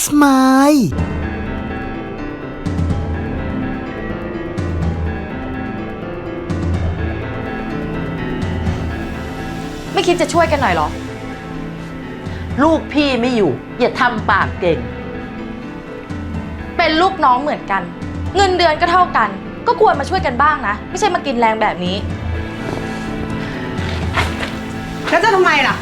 วีคิสมายไม่คิดจะช่วยกันหน่อยเหรอ ลูกพี่ไม่อยู่ อย่าทำปากเก่ง เป็นลูกน้องเหมือนกัน เงินเดือนก็เท่ากัน ก็ควรมาช่วยกันบ้างนะ ไม่ใช่มากินแรงแบบนี้ แล้วจะทำไมล่ะ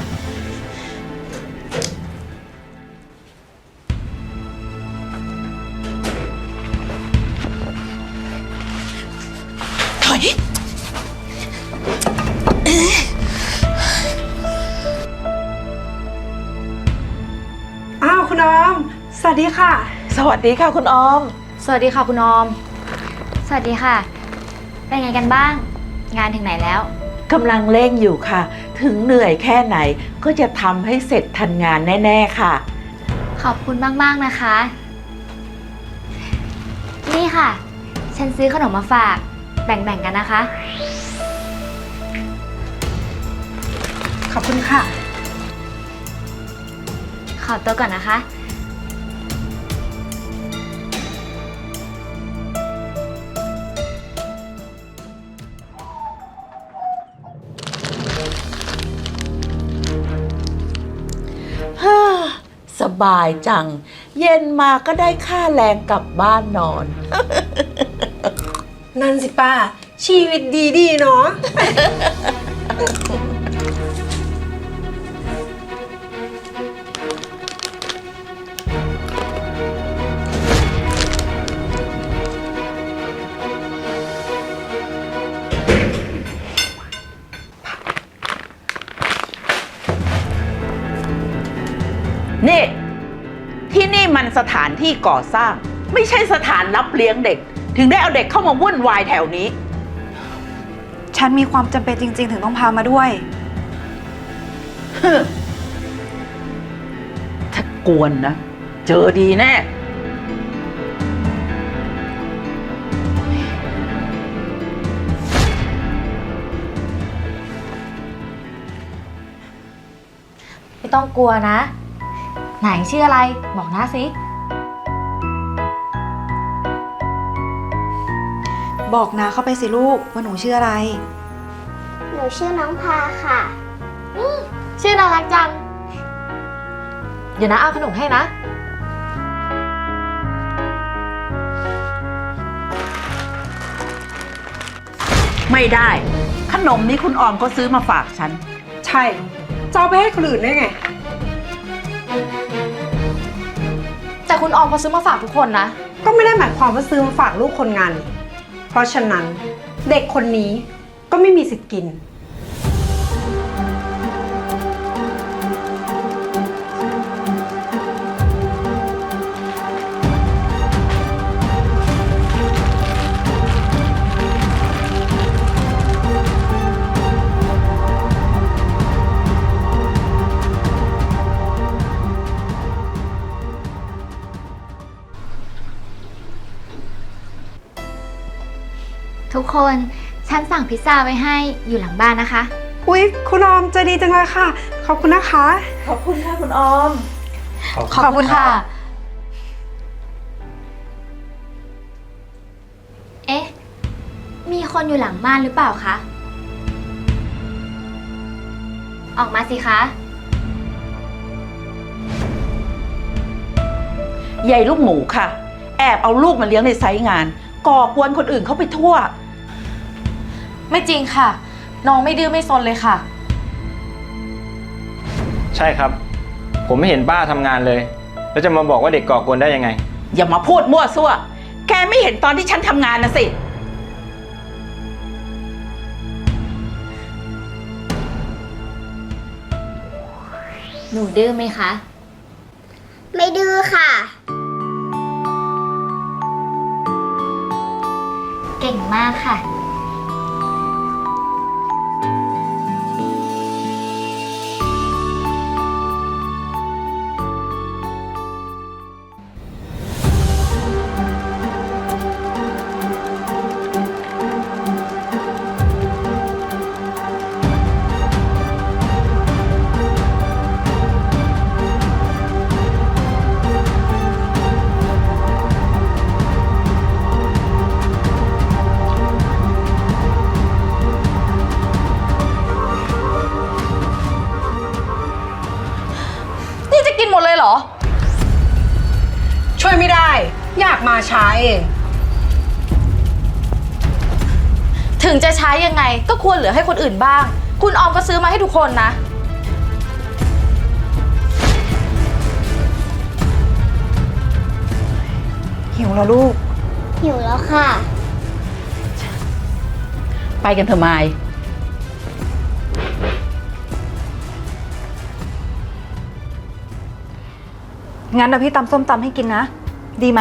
ค่ะ สวัสดีค่ะคุณออม สวัสดีค่ะคุณออม สวัสดีค่ะ เป็นไงกันบ้าง งานถึงไหนแล้ว กำลังเร่งอยู่ค่ะ ถึงเหนื่อยแค่ไหนก็จะทำให้เสร็จทันงานแน่ ๆ ค่ะ ขอบคุณมาก ๆ นะคะ นี่ค่ะ ฉันซื้อขนมมาฝาก แบ่ง ๆ กันนะคะ ขอบคุณค่ะ ขอตัวก่อนนะคะ บายจัง เย็นมาก็ได้ค่าแรงกลับบ้านนอน นั่นสิป้า ชีวิตดีดีๆเนาะ นี่ ที่นี่มันสถานที่ก่อสร้าง ไม่ใช่สถานรับเลี้ยงเด็ก ถึงได้เอาเด็กเข้ามาวุ่นวายแถวนี้ ฉันมีความจำเป็นจริง ๆ ถึงต้องพามาด้วยถ้ากวนนะ เจอดีแน่ ไม่ต้องกลัวนะ ไหนชื่ออะไร บอกนะสิบอกนาเข้าไปสิลูกว่าหนูชื่ออะไร หนูชื่อน้องพาค่ะชื่อน่ารักจัง เดี๋ยวนะเอาขนมให้นะ ไม่ได้ ขนมนี้คุณออมเขาซื้อมาฝากฉัน ใช่ จะเอาไปให้คนอื่นได้ไง แต่คุณออมเขาซื้อมาฝากทุกคนนะ ก็ไม่ได้หมายความว่าซื้อมาฝากลูกคนงาน เพราะฉะนั้นเด็กคนนี้ก็ไม่มีสิทธิ์กิน ทุกคนฉันสั่งพิซซ่าไว้ให้อยู่หลังบ้านนะคะ อุ๊ย คุณออมใจดีจังเลยค่ะ ขอบคุณนะคะ ขอบคุณค่ะคุณออม ขอบคุณค่ะ เอ๊ะ มีคนอยู่หลังบ้านหรือเปล่าคะ ออกมาสิคะ ใหญ่ลูกหมูค่ะ แอบเอาลูกมาเลี้ยงในไซต์งาน ก่อกวนคนอื่นเขาไปทั่ว ไม่จริงค่ะ น้องไม่ดื้อไม่ซนเลยค่ะ ใช่ครับ ผมไม่เห็นป้าทำงานเลย แล้วจะมาบอกว่าเด็กก่อกวนได้ยังไง อย่ามาพูดมั่วซั่ว แกไม่เห็นตอนที่ฉันทำงานนะสิ หนูดื้อไหมคะ ไม่ดื้อค่ะ เก่งมากค่ะ ถึงจะใช้ยังไงก็ควรเหลือให้คนอื่นบ้าง คุณออมก็ซื้อมาให้ทุกคนนะ หิวแล้วลูก หิวแล้วค่ะ ไปกันเถอะมายงั้นเดี๋ยวพี่ตำส้มตำให้กินนะ ดีไหม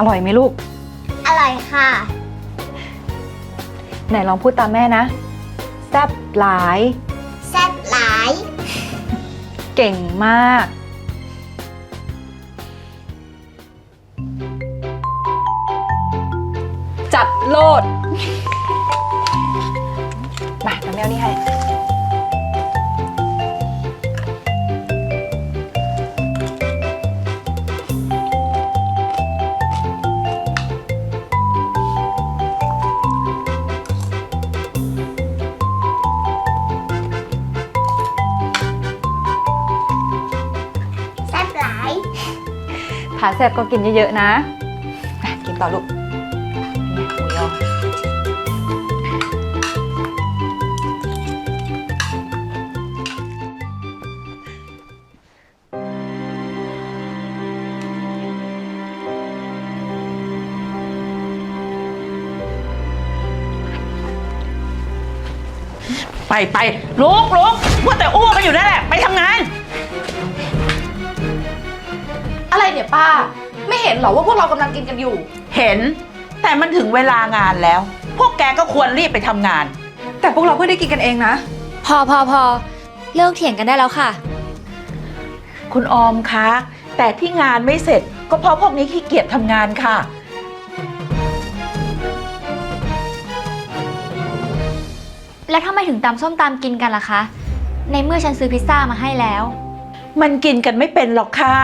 อร่อยไหมลูก อร่อยค่ะ ไหนลองพูดตามแม่นะ แซ่บหลาย แซ่บหลาย เก่งมาก จัดโลด มาทำแมวนี่ให้ ถ้าแซ่บก็กินเยอะๆนะอะกินต่อลูกนี่หมูยอไปไปลุกลุกมัวแต่อ้วกกันอยู่นั่นแหละ ไปทำงาน อะไรเนี่ยป้า ไม่เห็นเหรอว่าพวกเรากำลังกินกันอยู่ เห็น แต่มันถึงเวลางานแล้ว พวกแกก็ควรรีบไปทำงาน แต่พวกเราเพิ่งได้กินกันเองนะ พอพอพอเลิกเถียงกันได้แล้วค่ะ คุณออมคะ แต่ที่งานไม่เสร็จ ก็เพราะพวกนี้ขี้เกียจทำงานค่ะ แล้วทำไมถึงตำส้มตำกินกันล่ะคะ ในเมื่อฉันซื้อพิซซ่ามาให้แล้ว มันกินกันไม่เป็นหรอกค่ะ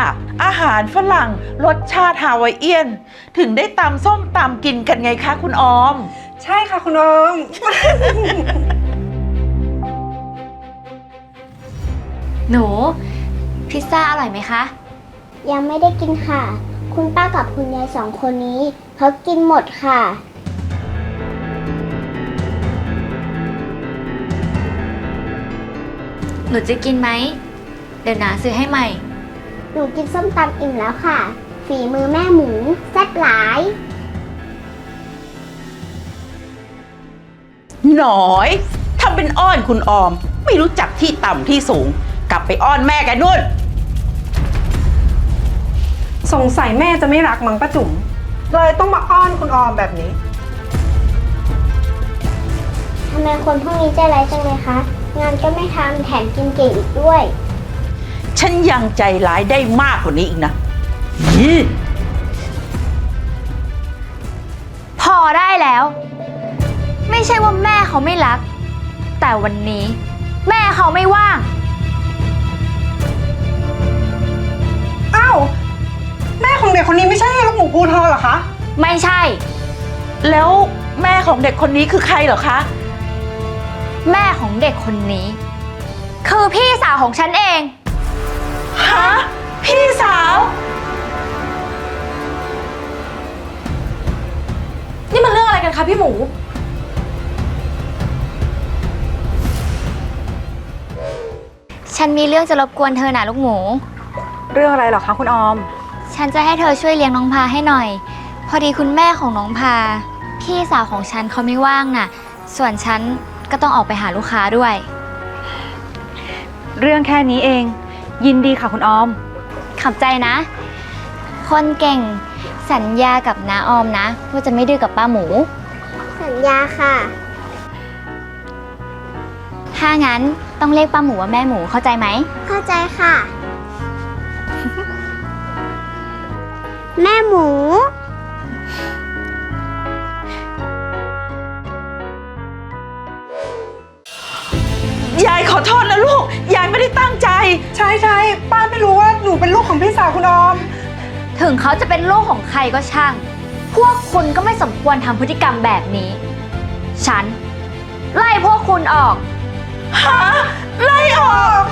อาหารฝรั่งรสชาติฮาวายเอียน ถึงได้ตำส้มตำกินกันไงคะคุณออม ใช่ค่ะคุณออม หนู พิซซ่าอร่อยไหมคะ ยังไม่ได้กินค่ะ คุณป้ากับคุณยายสองคนนี้เขากินหมดค่ะ หนูจะกินไหม เดี๋ยวนาซื้อให้ใหม่ หนูกินส้มตำอิ่มแล้วค่ะ ฝีมือแม่หมูแซ่บหลาย หน่อยทำเป็นอ้อนคุณออม ไม่รู้จักที่ต่ำที่สูง กลับไปอ้อนแม่แกันนู่น สงสัยแม่จะไม่รักมั้งป้าจุ๋มเลยต้องมาอ้อนคุณออมแบบนี้ ทำไมคนพวกนี้ใจร้ายจังเลยคะ งานก็ไม่ทำแถมกินเก่งอีกด้วย ฉันยังใจร้ายได้มากกว่านี้อีกนะ นี่พอได้แล้ว ไม่ใช่ว่าแม่เขาไม่รัก แต่วันนี้ แม่เขาไม่ว่าง อ้าวแม่ของเด็กคนนี้ไม่ใช่ลูกหมูภูทรเหรอคะ ไม่ใช่ แล้วแม่ของเด็กคนนี้คือใครเหรอคะ แม่ของเด็กคนนี้ คือพี่สาวของฉันเอง ฮะ พี่สาว นี่มันเรื่องอะไรกันคะพี่หมู ฉันมีเรื่องจะรบกวนเธอนะลูกหมู เรื่องอะไรเหรอคะคุณออม ฉันจะให้เธอช่วยเลี้ยงน้องพาให้หน่อย พอดีคุณแม่ของน้องพา พี่สาวของฉันเขาไม่ว่างน่ะ ส่วนฉันก็ต้องออกไปหาลูกค้าด้วย เรื่องแค่นี้เอง ยินดีค่ะคุณออมขอบใจนะ คนเก่งสัญญากับน้าออมนะว่าจะไม่ดื้อกับป้าหมู สัญญาค่ะ ถ้างั้นต้องเรียกป้าหมูว่าแม่หมูเข้าใจไหม เข้าใจค่ะ แม่หมู ยายขอโทษนะลูก ยายไม่ได้ตั้งใจ ใช่ใช่ป้าไม่รู้ว่าหนูเป็นลูกของพี่สาวคุณออม ถึงเขาจะเป็นลูกของใครก็ช่าง พวกคุณก็ไม่สมควรทำพฤติกรรมแบบนี้ ฉัน ไล่พวกคุณออกหาไล่ออก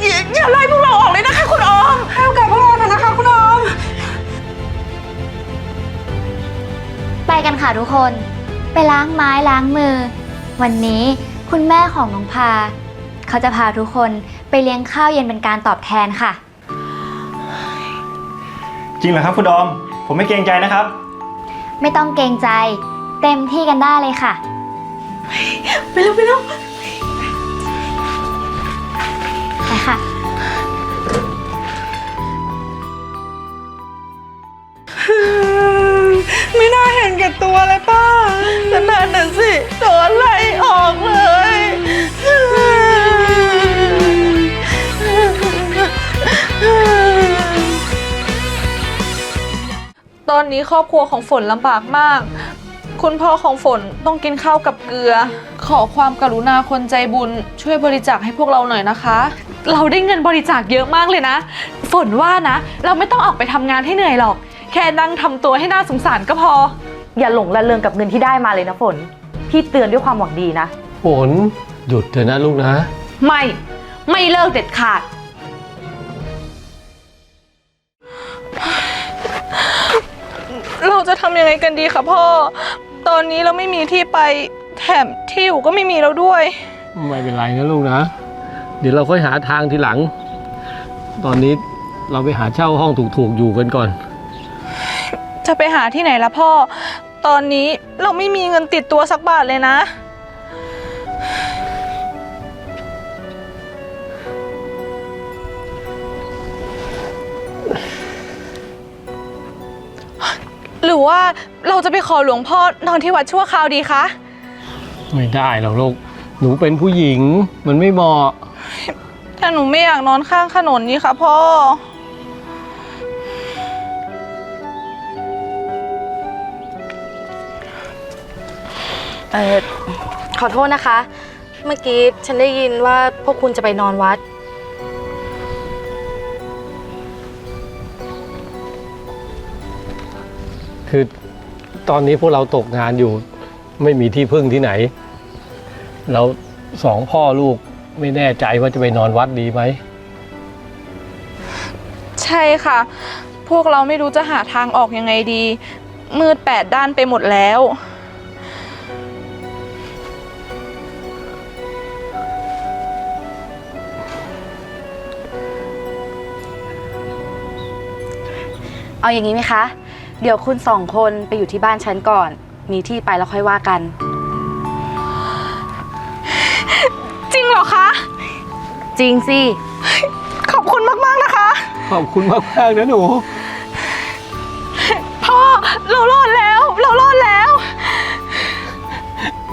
อย่าอย่าไล่พวกเราออกเลยนะคะคุณออมให้โอกาสพวกเราเถอะนะคะคุณออม ไปกันค่ะทุกคน ไปล้างไม้ล้างมือ วันนี้คุณแม่ของน้องพา เขาจะพาทุกคน ไปเลี้ยงข้าวเย็นเป็นการตอบแทนค่ะ จริงเหรอครับคุณออม ผมไม่เกรงใจนะครับ ไม่ต้องเกรงใจ เต็มที่กันได้เลยค่ะ ไปเร็วไปเร็วไปค่ะ ไม่น่าเห็นแก่ตัวเลยป้านั่นน่ะสิโดนไล่ออกเลย อนนี้ครอบครัวของฝนลำบากมาก คุณพ่อของฝนต้องกินข้าวกับเกลือ ขอความกรุณาคนใจบุญ ช่วยบริจาคให้พวกเราหน่อยนะคะ เราได้เงินบริจาคเยอะมากเลยนะ ฝนว่านะ เราไม่ต้องออกไปทำงานให้เหนื่อยหรอก แค่นั่งทำตัวให้น่าสงสารก็พอ อย่าหลงละเริงกับเงินที่ได้มาเลยนะฝน พี่เตือนด้วยความหวังดีนะ ฝนหยุดเถอะนะลูกนะ ไม่ ไม่เลิกเด็ดขาด จะทำยังไงกันดีคะพ่อ ตอนนี้เราไม่มีที่ไปแถมที่อยู่ก็ไม่มีแล้วด้วย ไม่เป็นไรนะลูกนะ เดี๋ยวเราค่อยหาทางทีหลัง ตอนนี้เราไปหาเช่าห้องถูกๆอยู่กันก่อน จะไปหาที่ไหนละพ่อ ตอนนี้เราไม่มีเงินติดตัวสักบาทเลยนะ รือว่าเราจะไปขอหลวงพ่อนอนที่วัดชั่วคราวดีคะ ไม่ได้หรอกลูก หนูเป็นผู้หญิง มันไม่เหมาะ แต่หนูไม่อยากนอนข้างถนนนี่ค่ะพ่อ เออขอโทษนะคะ เมื่อกี้ฉันได้ยินว่าพวกคุณจะไปนอนวัด คือตอนนี้พวกเราตกงานอยู่ ไม่มีที่พึ่งที่ไหนแล้วสองพ่อลูกไม่แน่ใจว่าจะไปนอนวัดดีไหม ใช่ค่ะ พวกเราไม่รู้จะหาทางออกยังไงดี มืดแปดด้านไปหมดแล้ว เอาอย่างนี้ไหมคะ เดี๋ยวคุณสองคนไปอยู่ที่บ้านฉันก่อน มีที่ไปแล้วค่อยว่ากัน จริงเหรอคะ จริงสิ ขอบคุณมาก ๆ นะคะ ขอบคุณมากๆนะหนู พ่อ เรารอดแล้ว เรารอดแล้ว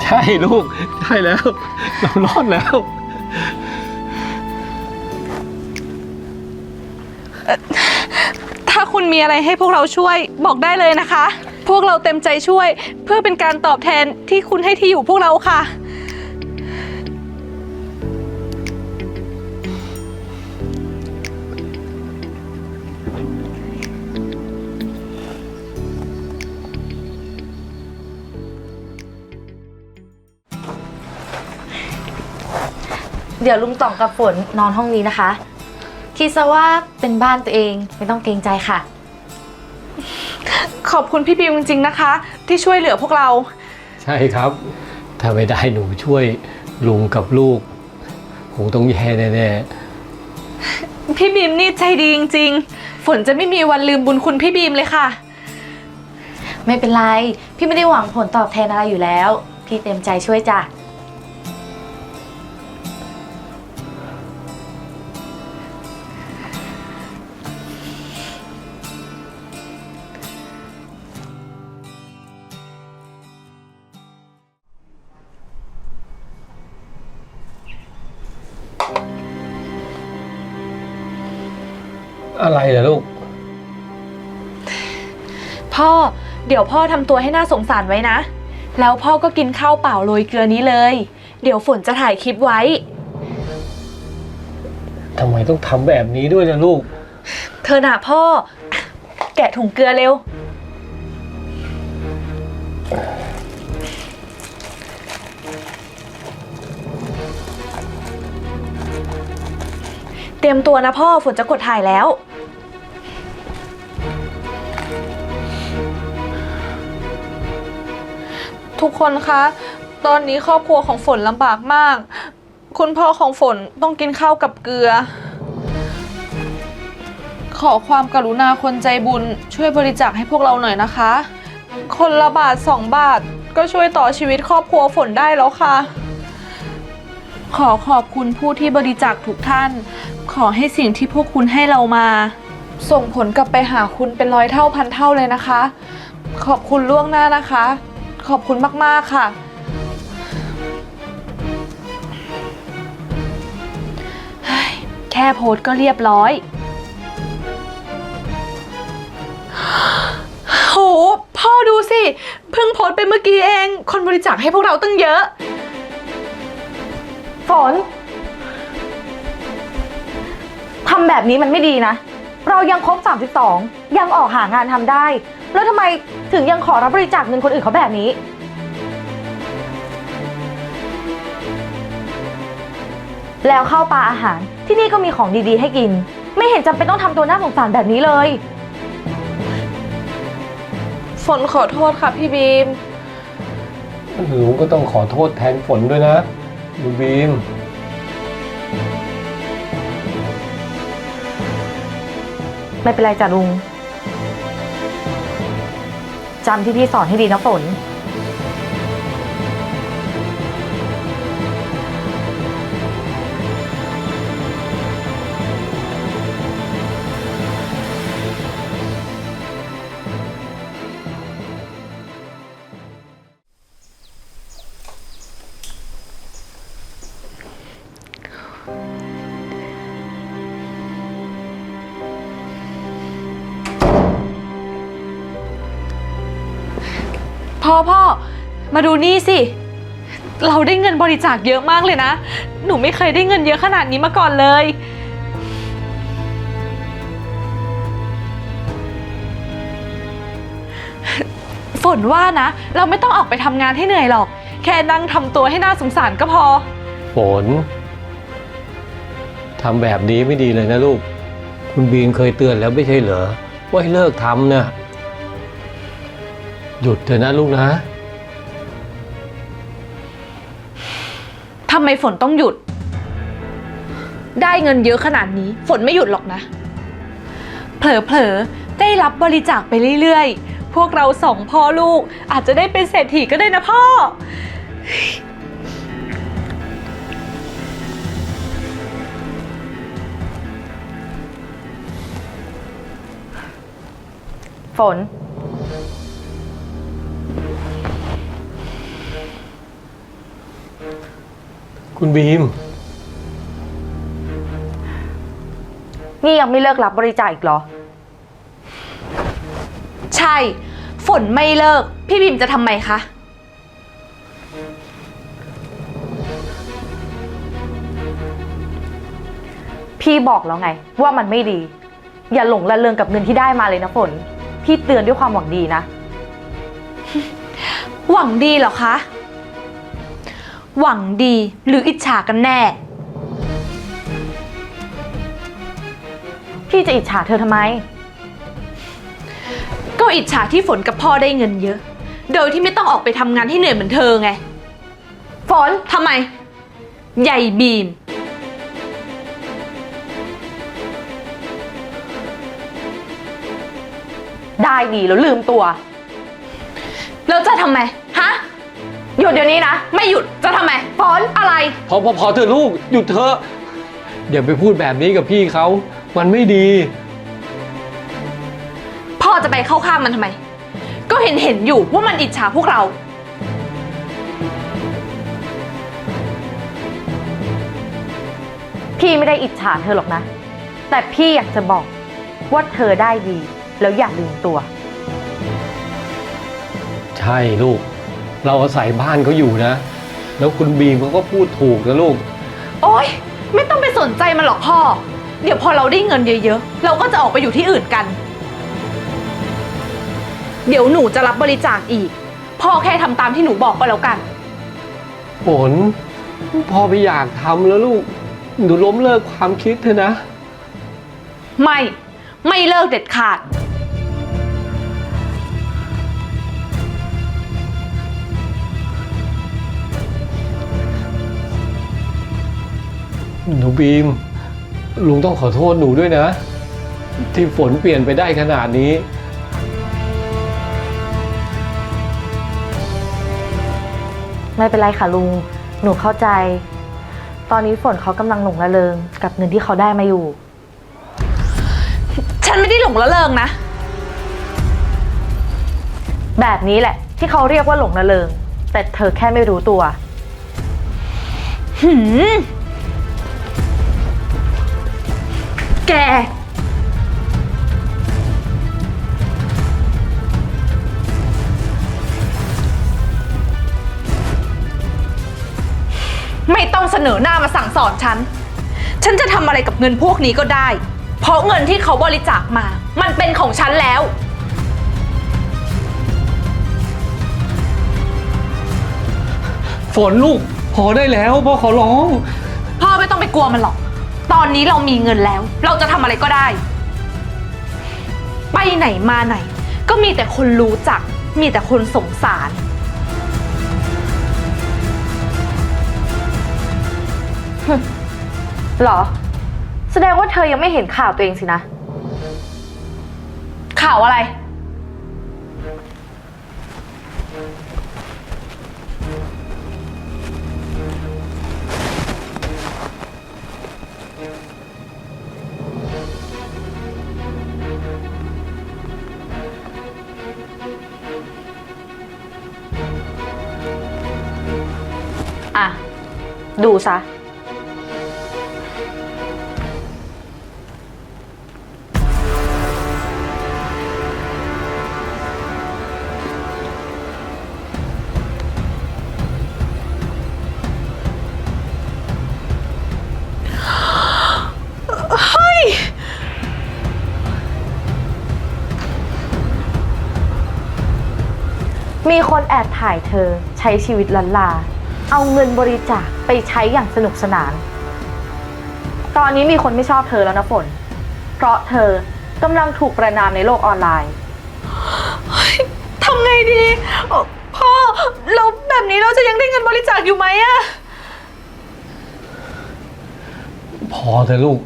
ใช่ลูก ใช่แล้ว เรารอดแล้ว มีอะไรให้พวกเราช่วยบอกได้เลยนะคะ พวกเราเต็มใจช่วยเพื่อเป็นการตอบแทนที่คุณให้ที่อยู่พวกเราค่ะ เดี๋ยวลุงต่องกับฝนนอนห้องนี้นะคะ คิดซะว่าเป็นบ้านตัวเองไม่ต้องเกรงใจค่ะ ขอบคุณพี่บิวจริงๆนะคะ ที่ช่วยเหลือพวกเรา ใช่ครับ ถ้าไม่ได้หนูช่วยลุงกับลูกคงต้องแย่แน่พี่บีมนี่ใจดีจริงๆ ฝนจะไม่มีวันลืมบุญคุณพี่บีมเลยค่ะ ไม่เป็นไร พี่ไม่ได้หวังผลตอบแทนอะไรอยู่แล้ว พี่เต็มใจช่วยจ้ะ อะไรเหรอลูก พ่อเดี๋ยวพ่อทำตัวให้น่าสงสารไว้นะ แล้วพ่อก็กินข้าวเปล่าโรยเกลือนี้เลย เดี๋ยวฝนจะถ่ายคลิปไว้ ทำไมต้องทำแบบนี้ด้วยล่ะลูก เธอน่ะพ่อ แกะถุงเกลือเร็ว เตรียมตัวนะพ่อฝนจะกดถ่ายแล้ว ทุกคนคะ ตอนนี้ครอบครัวของฝนลำบากมาก คุณพ่อของฝนต้องกินข้าวกับเกลือ ขอความกรุณาคนใจบุญ ช่วยบริจาคให้พวกเราหน่อยนะคะ คนละบาทสองบาทก็ช่วยต่อชีวิตครอบครัวฝนได้แล้วค่ะ ขอขอบคุณผู้ที่บริจาคทุกท่าน ขอให้สิ่งที่พวกคุณให้เรามา ส่งผลกลับไปหาคุณเป็นร้อยเท่าพันเท่าเลยนะคะ ขอบคุณล่วงหน้านะคะ ขอบคุณมาก ๆ ค่ะเฮ้ยแค่โพสต์ก็เรียบร้อย โห พ่อดูสิ เพิ่งโพสต์ไปเมื่อกี้เอง คนบริจาคให้พวกเราตั้งเยอะ ฝนทำแบบนี้มันไม่ดีนะ เรายังครบ32 ยังออกหางานทำได้ แล้วทำไมถึงยังขอรับบริจาคเงินคนอื่นเขาแบบนี้ แล้วข้าวปลาอาหารที่นี่ก็มีของดีๆ ให้กิน ไม่เห็นจำเป็นต้องทำตัวน่าสงสารแบบนี้เลย ฝนขอโทษค่ะพี่บีม หนูก็ต้องขอโทษแทนฝนด้วยนะลูกบีม ไม่เป็นไรจ้ะลุง จำที่พี่สอนให้ดีนะฝน พ่อพ่อ มาดูนี่สิ เราได้เงินบริจาคเยอะมากเลยนะ หนูไม่เคยได้เงินเยอะขนาดนี้มาก่อนเลย ฝนว่านะ เราไม่ต้องออกไปทำงานให้เหนื่อยหรอก แค่นั่งทำตัวให้น่าสงสารก็พอ ฝนทำแบบนี้ไม่ดีเลยนะลูก คุณบีมเคยเตือนแล้วไม่ใช่เหรอ ว่าให้เลิกทำนะ หยุดเถอะนะลูกนะ ทำไมฝนต้องหยุด ได้เงินเยอะขนาดนี้ ฝนไม่หยุดหรอกนะ เผลอๆ ได้รับบริจาคไปเรื่อยๆ พวกเราสองพ่อลูกอาจจะได้เป็นเศรษฐีก็ได้นะพ่อ ฝน คุณบีม นี่ยังไม่เลิกรับบริจาคอีกเหรอ ใช่ ฝนไม่เลิก พี่บิมจะทำไมคะ พี่บอกแล้วไง ว่ามันไม่ดี อย่าหลงละเริงกับเงินที่ได้มาเลยนะฝน พี่เตือนด้วยความหวังดีนะ หวังดีเหรอคะ หวังดีหรืออิจฉากันแน่ พี่จะอิจฉาเธอทำไม ก็อิจฉาที่ฝนกับพ่อได้เงินเยอะ โดยที่ไม่ต้องออกไปทำงานให้เหนื่อยเหมือนเธอไง ฝนทำไม ใหญ่บีม ได้ดีแล้วลืมตัว แล้วจะทำไม หยุดเดี๋ยวนี้นะ ไม่หยุดจะทำไมฝนอะไร พอพอพอเถอะลูกหยุดเถอะอย่าไปพูดแบบนี้กับพี่เขามันไม่ดี พ่อจะไปเข้าข้ามมันทำไม ก็เห็นเห็นอยู่ว่ามันอิจฉาพวกเรา พี่ไม่ได้อิจฉาเธอหรอกนะ แต่พี่อยากจะบอกว่าเธอได้ดี แล้วอย่าลืมตัว ใช่ลูก เราอาศัยบ้านเขาอยู่นะ แล้วคุณบีมเขาก็พูดถูกนะลูก โอ๊ย ไม่ต้องไปสนใจมันหรอกพ่อ เดี๋ยวพอเราได้เงินเยอะๆ เราก็จะออกไปอยู่ที่อื่นกัน เดี๋ยวหนูจะรับบริจาคอีก พ่อแค่ทำตามที่หนูบอกก็แล้วกัน ฝนพ่อไม่อยากทำแล้วลูก หนูล้มเลิกความคิดเถอะนะ ไม่ ไม่เลิกเด็ดขาด หนูบีม ลุงต้องขอโทษหนูด้วยนะ ที่ฝนเปลี่ยนไปได้ขนาดนี้ ไม่เป็นไรค่ะลุง หนูเข้าใจ ตอนนี้ฝนเขากำลังหลงระเริง กับเงินที่เขาได้มาอยู่ ฉันไม่ได้หลงละเริงนะ แบบนี้แหละ ที่เขาเรียกว่าหลงระเริง แต่เธอแค่ไม่รู้ตัว หืม แก ไม่ต้องเสนอหน้ามาสั่งสอนฉัน ฉันจะทำอะไรกับเงินพวกนี้ก็ได้ เพราะเงินที่เขาบริจาคมา มันเป็นของฉันแล้ว ฝนลูก พอได้แล้วพ่อขอร้อง พ่อไม่ต้องไปกลัวมันหรอก ตอนนี้เรามีเงินแล้ว เราจะทำอะไรก็ได้ ไปไหนมาไหน ก็มีแต่คนรู้จัก มีแต่คนสงสาร หรอ แสดงว่าเธอยังไม่เห็นข่าวตัวเองสินะ ข่าวอะไร ดูซะมีคนแอบถ่ายเธอใช้ชีวิตลันลา เอาเงินบริจาคไปใช้อย่างสนุกสนาน ตอนนี้มีคนไม่ชอบเธอแล้วนะฝน เพราะเธอกำลังถูกประนามในโลกออนไลน์ทำไงดี พ่อเราแบบนี้เราจะยังได้เงินบริจาคอยู่ไหมอะพอเถอะลูก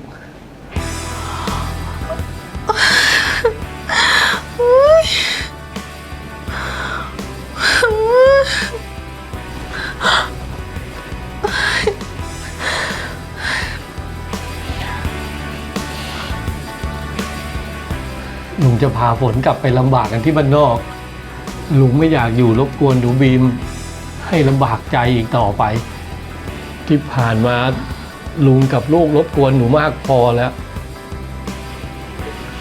งจะพาฝนกลับไปลำบากกันที่บ้านนอก ลุงไม่อยากอยู่รบกวนหนูบีม ให้ลำบากใจอีกต่อไป ที่ผ่านมาลุงกับลูกรบกวนหนูมากพอแล้ว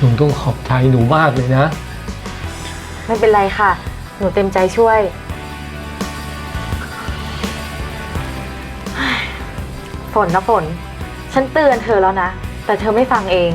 ลุงต้องขอบใจหนูมากเลยนะ ไม่เป็นไรค่ะ หนูเต็มใจช่วย ฝนนะฝน ฉันเตือนเธอแล้วนะ แต่เธอไม่ฟังเอง